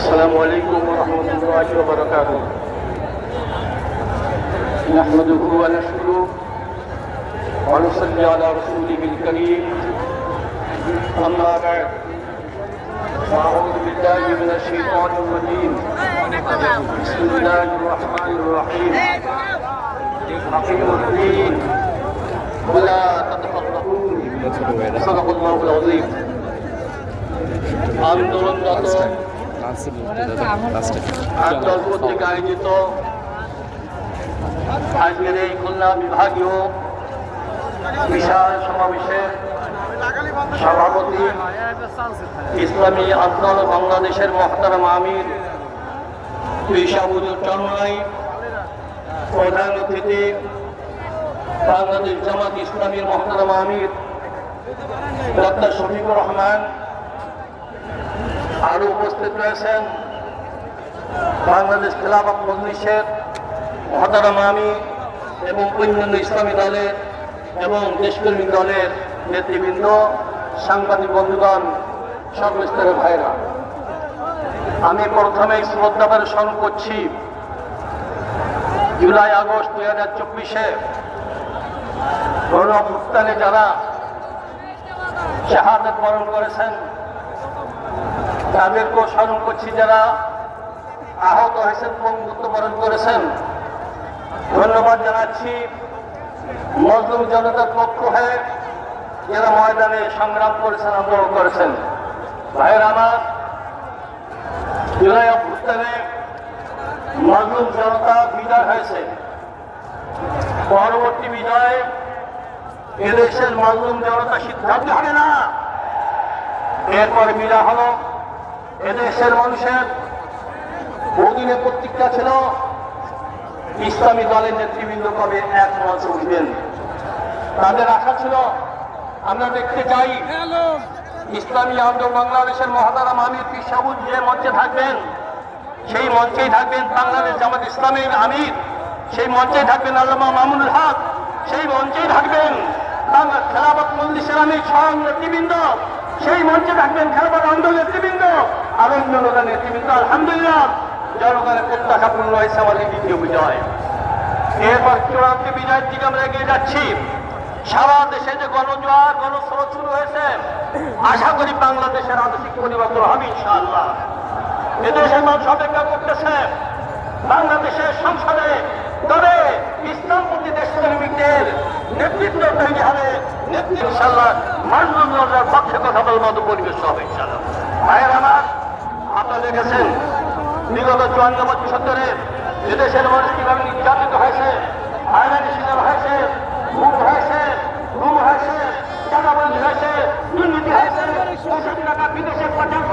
السلام عليكم ورحمة الله وبركاته نحمده ونشكره ونصلي على رسوله الكريم أما بعد أعوذ بالله من الشيطان الرجيم بسم الله الرحمن الرحيم أقيموا الدين ولا تتفرقون صدق الله العظيم আন্দোলনরত কর্তৃক আয়োজিত আজকের এই খুলনা বিভাগীয় বিশাল সমাবেশের সভাপতি ইসলামী আন্দোলন বাংলাদেশের মহতারাম আমির পেশাবুজুর চন্মাই প্রধান অতিথি বাংলাদেশ জামাত ইসলামীর মহতারাম আমির ডক্টর শফিকুর রহমান আরও উপস্থিত রয়েছেন বাংলাদেশ খেলাফত মজলিসের মহতারাম আমি এবং অন্যান্য ইসলামী দলের এবং দেশকর্মী দলের নেতৃবৃন্দ, সাংবাদিক বন্ধুগণ, সর্বস্তরের ভাইরা আমি প্রথমে শ্রদ্ধাবার স্মরণ করছি, জুলাই আগস্ট দুই হাজার চব্বিশে গণভুত্থানে যারা শাহাদত বরণ করেছেন তাদেরকেও স্মরণ করছি যারা আহত হয়েছেন বন্ধুত্ব মৃত্যুবরণ করেছেন। ধন্যবাদ জানাচ্ছি মজলুম জনতার পক্ষ হয়ে যারা ময়দানে সংগ্রাম করেছেন, আন্দোলন করেছেন। ভাইয়ের আমার, জুলাই অভ্যুত্থানে মজলুম জনতা বিজয় হয়েছে। পরবর্তী বিজয়ে এদেশের মজলুম জনতা সিদ্ধান্ত হবে না। এরপর বিজয় হলো। এদেশের মানুষের বহুদিনের প্রতিজ্ঞা ছিল ইসলামী দলের নেতৃবৃন্দ কবে এক মঞ্চে উঠবেন? তাদের আশা ছিল, আমরা দেখতে চাই ইসলামী আন্দোলন বাংলাদেশের মহাদারাম আমির পিসাবুল যে মঞ্চে থাকবেন, সেই মঞ্চেই থাকবেন বাংলাদেশ জামাত ইসলামের আমির, সেই মঞ্চেই থাকবেন আল্লামা মামুনুল হক, সেই মঞ্চেই থাকবেন খেলাফত মন্দির আমির সহ নেতৃবৃন্দ, সেই মঞ্চে থাকবেন খেলাফত আন্দোলন নেতৃবৃন্দ আর অন্যান্য নেতৃবৃন্দ আলহামদুলিল্লাহ জনগণের প্রত্যাশা পূর্ণ হয়েছে আমাদের দ্বিতীয় বিজয়। এরপর চূড়ান্ত বিজয়ের দিকে আমরা এগিয়ে যাচ্ছি। সারা দেশে যে গণজোয়ার, গণস্রোত শুরু হয়েছে, আশা করি বাংলাদেশের আদর্শিক পরিবর্তন হবে ইনশাআল্লাহ। এদেশের মানুষ অপেক্ষা করতেছে। বাংলাদেশের সংসদে তবে ইসলামপন্থী দেশপ্রেমিকদের নেতৃত্ব তৈরি হবে। নেতৃত্ব ইনশাল্লাহ মানুষের পক্ষে কথা বলার মতো পরিবেশ হবে ইনশাল্লাহ ভাইয়ের আমার আপনারা দেখেছেন বিগত চুয়ান্ন বছর ধরে এদেশের মানুষ কীভাবে নির্যাতিত হয়েছে আয়রানি সিনেম হয়েছে ভূম হয়েছে ঘুম হয়েছে টাকা চাঁদাবাজি হয়েছে, দুর্নীতি হয়েছে টাকা বিদেশে পাঠানো